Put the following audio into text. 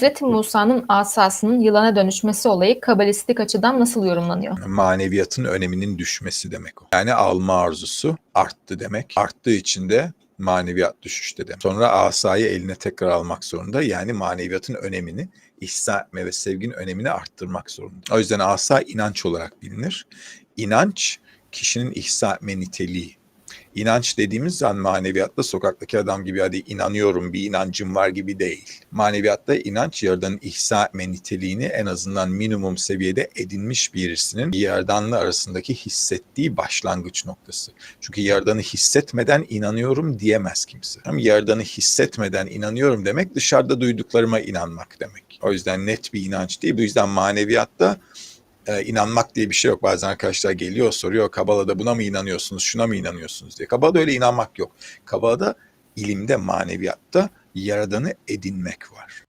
Hazreti Musa'nın asasının yılana dönüşmesi olayı kabalistik açıdan nasıl yorumlanıyor? maneviyatın öneminin düşmesi demek o. Yani alma arzusu arttı demek. Arttığı için de maneviyat düşüşte demek. Sonra asayı eline tekrar almak zorunda. Yani maneviyatın önemini ihsa etme ve sevginin önemini arttırmak zorunda. O yüzden asa inanç olarak bilinir. İnanç kişinin ihsa etme niteliği. İnanç dediğimiz zaman maneviyatta sokaktaki adam gibi hadi inanıyorum bir inancım var gibi değil. Maneviyatta inanç yaradanın ihsa etme niteliğini en azından minimum seviyede edinmiş birisinin yaradanla arasındaki hissettiği başlangıç noktası. Çünkü yaradanı hissetmeden inanıyorum diyemez kimse. Ama yaradanı hissetmeden inanıyorum demek dışarıda duyduklarıma inanmak demek. O yüzden net bir inanç değil. Bu yüzden maneviyatta e, inanmak diye bir şey yok. Bazen arkadaşlar geliyor soruyor Kabala'da buna mı inanıyorsunuz, şuna mı inanıyorsunuz diye. Kabala'da öyle inanmak yok. Kabala'da ilimde, maneviyatta yaradanı edinmek var.